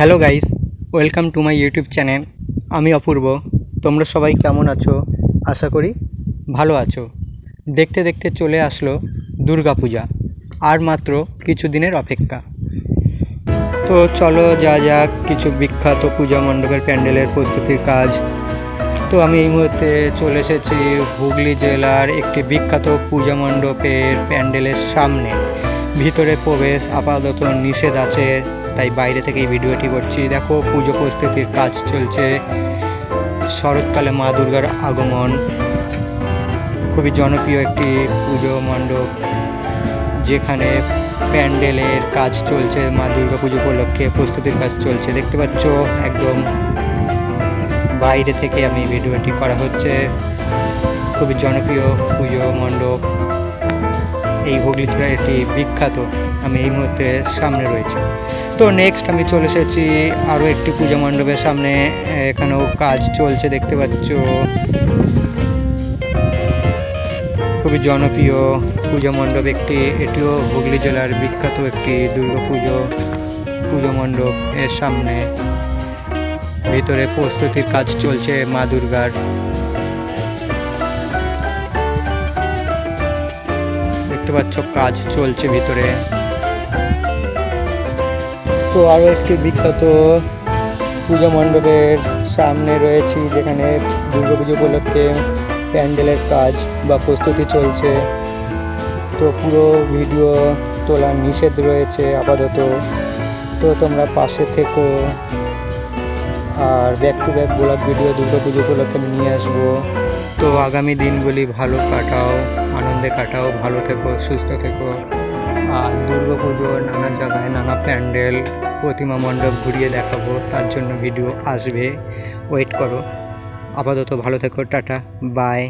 Hello guys welcome to my YouTube channel আমি অপূর্ব। তোমরা সবাই কেমন আছো? আশা করি ভালো আছো। দেখতে দেখতে চলে আসলো দুর্গাপূজা আর মাত্র কিছু দিনের অপেক্ষা। তো চলো যা যাক, কিছু বিখ্যাত পূজা মণ্ডপের প্যান্ডেলের প্রস্তুতির কাজ। তো আমি এই মুহূর্তে চলে এসেছি হুগলি জেলার একটি বিখ্যাত পূজা মণ্ডপের প্যান্ডেলের সামনে। ভিতরে প্রবেশ আপাতত নিষেধ আছে, তাই বাইরে থেকে এই ভিডিওটি করছি। দেখো, পুজো প্রস্তুতির কাজ চলছে। শরৎকালে মা দুর্গার আগমন। খুবই জনপ্রিয় একটি পুজো মণ্ডপ, যেখানে প্যান্ডেলের কাজ চলছে, মা দুর্গা পুজো উপলক্ষে প্রস্তুতির কাজ চলছে। দেখতে পাচ্ছ, একদম বাইরে থেকে আমি ভিডিওটি করা হচ্ছে। খুবই জনপ্রিয় পুজো মণ্ডপ। এই হুগলি জেলার একটি বিখ্যাত আমি এই মুহূর্তে সামনে রয়েছে। তো নেক্সট আমি চলে এসেছি আরও একটি পূজা মণ্ডপের সামনে। এখানেও কাজ চলছে, দেখতে পাচ্ছ। খুবই জনপ্রিয় পূজা মণ্ডপ একটি। এটিও হুগলি জেলার বিখ্যাত একটি দুর্গা পুজো পুজো মণ্ডপ এর সামনে। ভিতরে প্রস্তুতির কাজ চলছে মা দুর্গার। দেখতে পাচ্ছ, কাজ চলছে ভিতরে। তো আরও একটি বিখ্যাত পূজা মণ্ডপের সামনে রয়েছি, যেখানে দুর্গাপুজো উপলক্ষে প্যান্ডেলের কাজ বা প্রস্তুতি চলছে। তো পুরো ভিডিও তোলা নিষেধ রয়েছে আপাতত। তো তোমরা পাশে থেকো। আর back to back vlog video Durga Puja উপলক্ষে নিয়ে আসব। তো আগামী দিনগুলি ভালো কাটাও, আনন্দে কাটাও, ভালো থেকো, সুস্থ থেকো। আর দুর্গা পুজো, নানা জায়গায় নানা প্যান্ডেল, প্রতিমা মণ্ডপ ঘুরিয়ে দেখাবো, তার জন্য ভিডিও আসবে। ওয়েট করো। আপাতত ভালো থেকো, টাটা বাই